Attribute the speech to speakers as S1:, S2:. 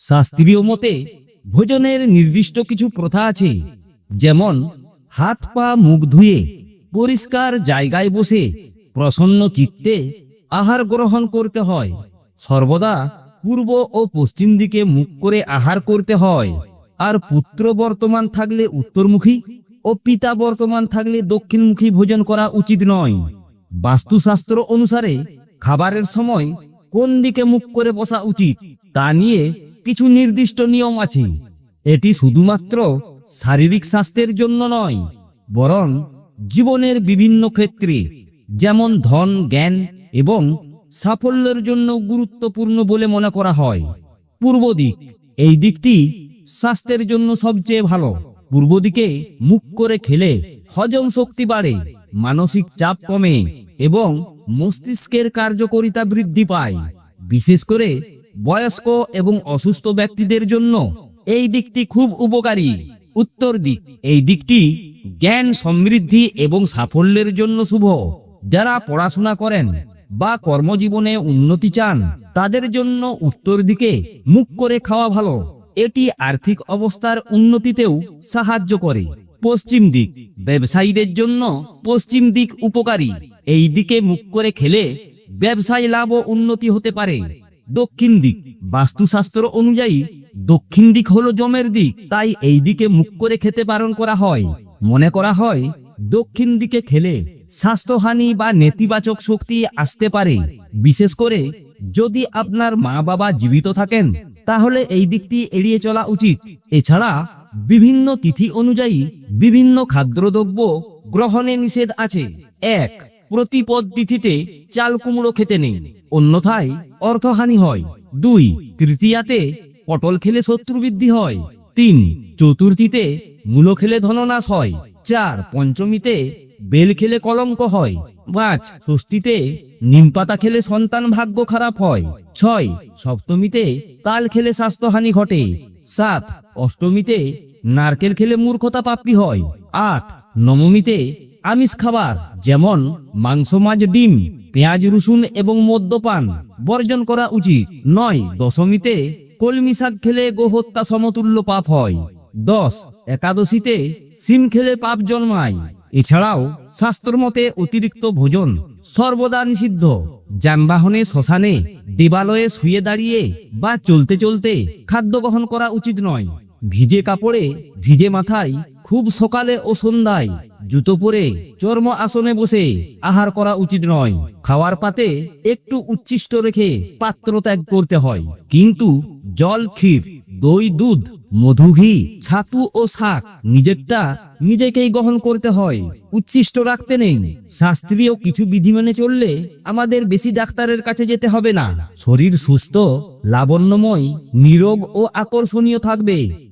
S1: শাস্ত্রীয় মতে ভোজনের নির্দিষ্ট কিছু প্রথা আছে, যেমন হাত পা মুখ ধুয়ে পরিষ্কার জায়গায় বসে প্রসন্ন চিত্তে আহার গ্রহণ করতে হয়। সর্বদা পূর্ব ও পশ্চিম দিকে মুখ করে আহার করতে হয়। আর পুত্র বর্তমান থাকলে উত্তরমুখী ও পিতা বর্তমান থাকলে দক্ষিণমুখী ভোজন করা উচিত নয়। বাস্তুশাস্ত্র অনুসারে খাবারের সময় কোন দিকে মুখ করে বসা উচিত তা নিয়ে কিছু নির্দিষ্ট নিয়ম আছে। এটি শুধুমাত্র শারীরিক স্বাস্থ্যের জন্য নয়, বরং জীবনের বিভিন্ন ক্ষেত্রে, যেমন ধন, জ্ঞান এবং সাফল্যের জন্য গুরুত্বপূর্ণ বলে মনে করা হয়। পূর্ব দিক, এই দিকটি স্বাস্থ্যের জন্য সবচেয়ে ভালো। পূর্ব দিকে মুখ করে খেলে হজম শক্তি বাড়ে, মানসিক চাপ কমে এবং মস্তিষ্কের কার্যকারিতা বৃদ্ধি পায়। বিশেষ করে বয়স্ক এবং অসুস্থ ব্যক্তিদের জন্য এই দিকটি খুব উপকারী। উত্তর দিক, এই দিকটি জ্ঞান সমৃদ্ধি এবং সাফল্যের জন্য শুভ। যারা পড়াশোনা করেন বা কর্মজীবনে উন্নতি চান, তাদের জন্য উত্তর দিকে মুখ করে খাওয়া ভালো। এটি আর্থিক অবস্থার উন্নতিতেও সাহায্য করে। পশ্চিম দিক, ব্যবসায়ীদের জন্য পশ্চিম দিক উপকারী। এই দিকে মুখ করে খেলে ব্যবসায় লাভ ও উন্নতি হতে পারে। দক্ষিণ দিক। বাস্তুশাস্ত্র অনুযায়ী, দক্ষিণ দিক হলো জমের দিক, তাই এই দিকে মুখ করে খেতে বারণ করা হয়। মনে করা হয়, দক্ষিণ দিকে খেলে স্বাস্থ্যহানি বা নেতিবাচক শক্তি আসতে পারে। বিশেষ করে, যদি আপনার মা বাবা জীবিত থাকেন, তাহলে এই দিকটি এড়িয়ে চলা উচিত। এছাড়া, বিভিন্ন তিথি অনুযায়ী বিভিন্ন খাদ্যদ্রব্য গ্রহণে নিষেধ আছে। এক প্রতিপদ তিথিতে চাল কুমড়ো খেতে নেই। অন্যথায় অর্থহানি হয়। দুই, তৃতীয়াতে পটল খেলে শত্রু বৃদ্ধি হয়। তিন, চতুর্থীতে মূলো খেলে ধননাশ হয়। চার, পঞ্চমীতে বেল খেলে কলঙ্ক হয়। পাঁচ, ষষ্ঠীতে নিম পাতা খেলে সন্তান ভাগ্য খারাপ হয়। ছয়, সপ্তমীতে তাল খেলে স্বাস্থ্যহানি ঘটে। সাত, অষ্টমীতে নারকেল খেলে মূর্খতা প্রাপ্তি হয়। আট, নবমীতে আমিষ খাবার, যেমন মাংস, মাছ, ডিম, পেঁয়াজ, রসুন এবং মদ্যপান বর্জন করা উচিত। নয়, দশমীতে কলমি শাক খেলে গোহত্যা সমতুল্য পাপ হয়। দশ, একাদশীতে সিম খেলে পাপ জন্মায়। এছাড়াও শাস্ত্র মতে অতিরিক্ত ভোজন সর্বদা নিষিদ্ধ। যানবাহনে, শ্মশানে, দেবালয়ে শুয়ে দাঁড়িয়ে বা চলতে চলতে খাদ্য গ্রহণ করা উচিত নয়। ভিজে কাপড়ে, ভিজে মাথায়, খুব সকালে ও সন্ধ্যায়, জুতো পরে, চর্ম আসনে বসে, আহার করা উচিত নয়। খাওয়ার পাতে একটু উচ্ছিষ্ট রেখে পাত্র ত্যাগ করতে হয়। কিন্তু জল, ক্ষীর, দই, দুধ, মধু, ঘি, ছাতু ও শাক নিজেরটা নিজেকেই গ্রহণ করতে হয়। উচ্ছিষ্ট রাখতে নেই। শাস্ত্রীয় কিছু বিধি মেনে চললে আমাদের বেশি ডাক্তারের কাছে যেতে হবে না। শরীর সুস্থ, লাবণ্যময়, নিরোগ ও আকর্ষণীয় থাকবে।